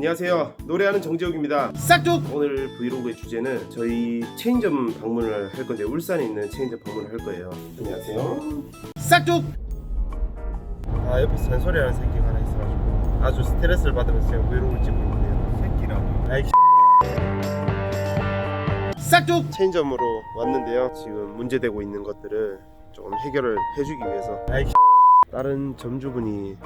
안녕하세요. 노래하는 정재욱입니다. 싹둑! 오늘 브이로그의 주제는 저희 체인점 방문을 할 건데 울산에 있는 체인점 방문을 할 거예요. 안녕하세요. 싹둑! 아 옆에 잔소리하는 새끼가 하나 있어가지고 아주 스트레스를 받으면서 제가 브이로그를 찍고 있는데요. 새끼라고. 아이 싹둑! 체인점으로 왔는데요. 지금 문제되고 있는 것들을 조금 해결을 해주기 위해서 아이 다른 점주분이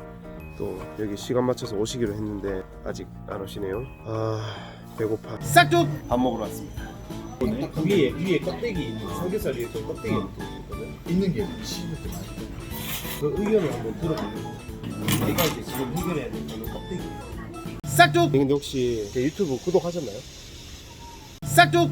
또 여기 시간 맞춰서 오시기로 했는데 아직 안 오시네요. 아 배고파. 싹둑 밥 먹으러 왔습니다. 위에 위에 껍데기 삼겹살 위에 또 껍데기 있거든. 있는 게 치는 게 맛있어. 그 의견을 한번 들어보려고. 내가 이제 지금 해결해야 될 거는 껍데기. 싹둑. 근데 혹시 제 유튜브 구독하셨나요? 싹둑.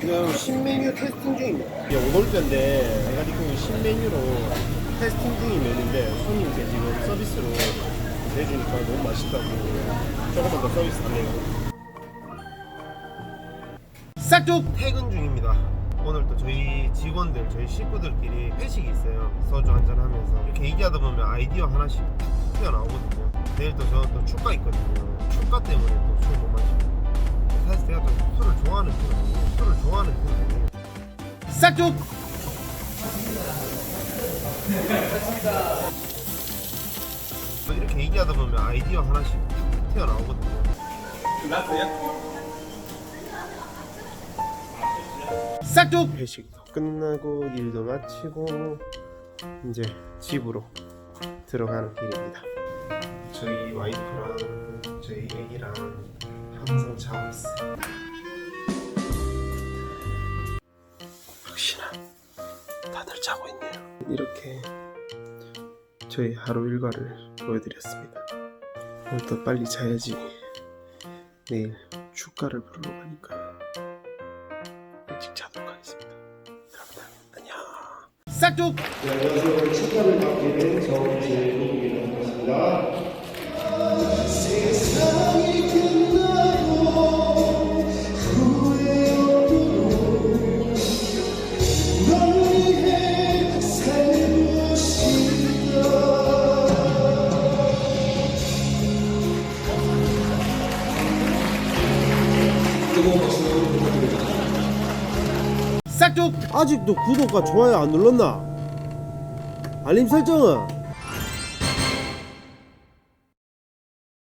지금 신메뉴 테스팅 중입니다. 이게 오돌뼈인데 내가 지금 신메뉴로 테스팅 중인 메뉴인데 손님께 지금 서비스로 내주니까 너무 맛있다고 조금만 더 서비스 하네요. 싹둑 퇴근 중입니다. 오늘 또 저희 직원들, 저희 식구들끼리 회식이 있어요. 소주 한잔 하면서 이렇게 얘기하다 보면 아이디어 하나씩 탁 튀어나오거든요. 내일 또 저는 또 축가 있거든요. 축가 때문에 또 술 못 마시고 사실 제가 좀 술을 좋아하는 좋아 하는 편이에요. 싹둑! 또 이렇게 얘기하다 보면 아이디어 하나씩 탁 튀어나오거든요. 싹둑! 회식도 끝나고 일도 마치고 이제 집으로 들어가는 길입니다. 저희 와이프랑 저희 애기랑 항상 자고 있어요. 역시나 다들 자고 있네요. 이렇게 저희 하루 일과를 보여드렸습니다. 오늘 더 빨리 자야지 내일 축가를 부르러 가니까 일찍 자도록 하겠습니다. 여러분들 안녕. 싹둑. 안녕하세요. 축가를 맡기는 정재웅입니다. 반갑습니다. 싹둑. 아직도 구독과 좋아요 안 눌렀나? 알림 설정은